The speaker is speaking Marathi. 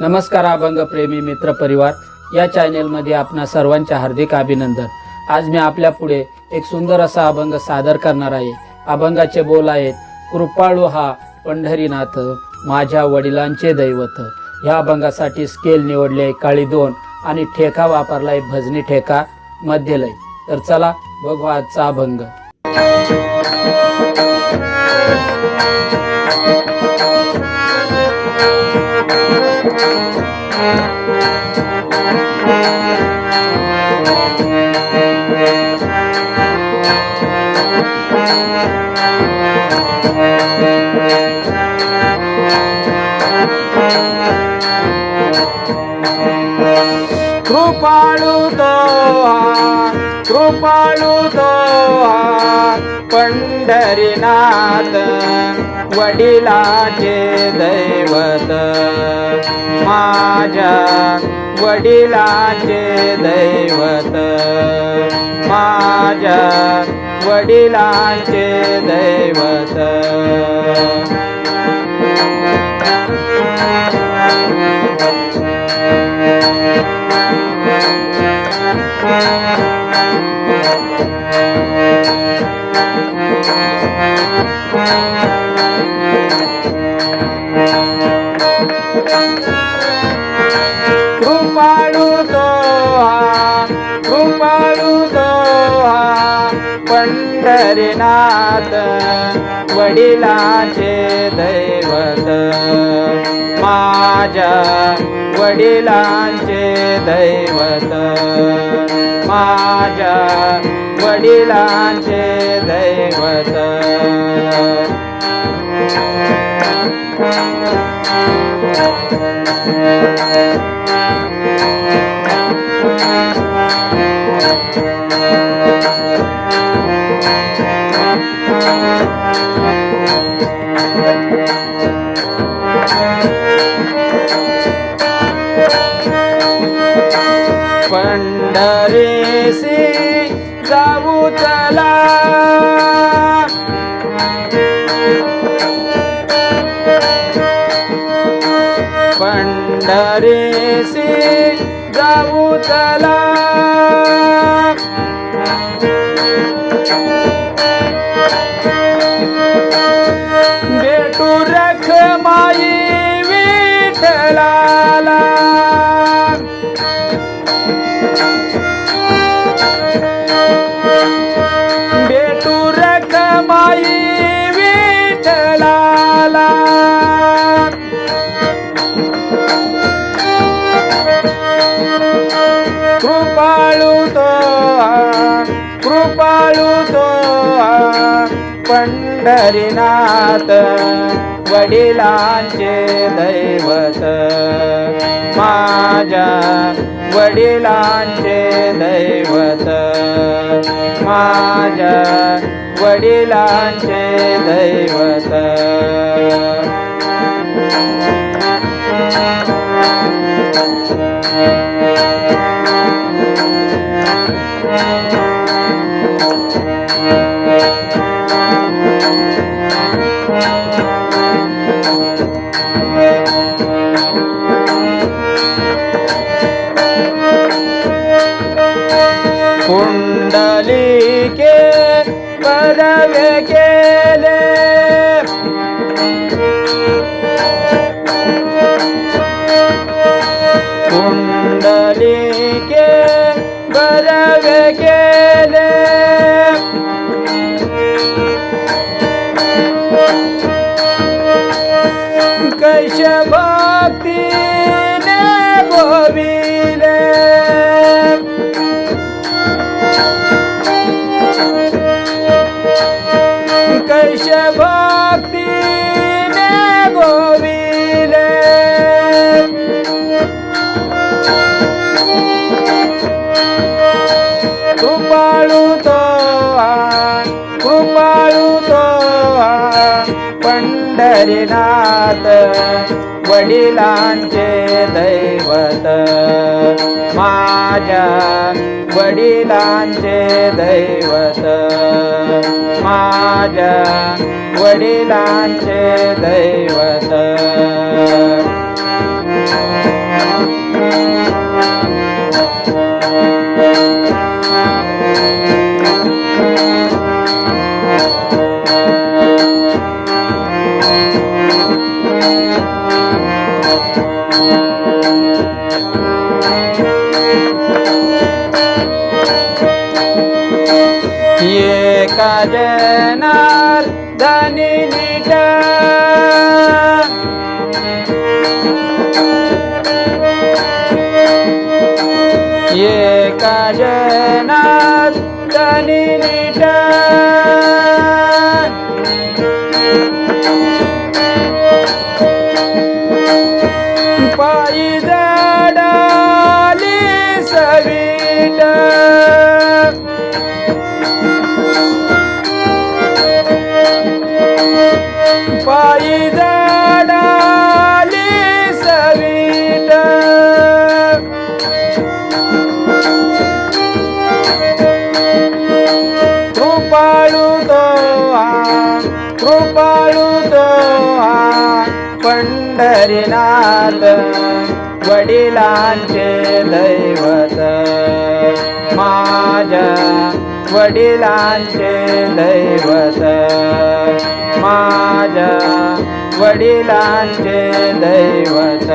नमस्कार अभंग प्रेमी मित्र परिवार. या चॅनेलमध्ये आपणा सर्वांचे हार्दिक अभिनंदन. आज मी आपल्या पुढे एक सुंदर असा अभंग सादर करणार आहे. अभंगाचे बोल आहेत कृपाळू हा पंढरीनाथ माझ्या वडिलांचे दैवत. ह्या अभंगासाठी स्केल निवडले काळी दोन आणि ठेका वापरलाय भजनी ठेका मध्यलय तर चला बघू आजचा अभंग. कृपाळू तो हा, कृपाळू तो हा, पंढरीनाथ वडिलाचे दैवत. माझ्या वडिलाचे दैवत. माझ्या वडिलांचे दैवत. कृपाळू तो हा, कृपाळू तो पंढरीनाथ वडिलाचे दैवत माझ्या वडिलांचे दैवत. माझ्या वडिलांचे दैवत. पंढरीसी जाऊ चला भेटू रख माई विठलाला भेटू रख माई विठलाला पंढरीनाथ वडिलांचे दैवत. माझ्या वडिलांचे दैवत. माझ्या वडिलांचे दैवत. ಕುಂಡಲಿಕೆ ಪದವೆ ಕೇಲೆ. ಕುಂಡಲಿಕೆ ಪದವೆ ಕೇಲೆ. हरिनाथ वडिलांचे दैवत. माझ्या वडिलांचे दैवत. माझ्या वडिलांचे दैवत. एका जनार पायी जडाली सवीट. कृपाळू तो हा कृपाळू तो पंढरीनाथ वडिलांचे दैवत माझ्या वडिलांचे दैवत. माझ्या वडिलांचे दैवत.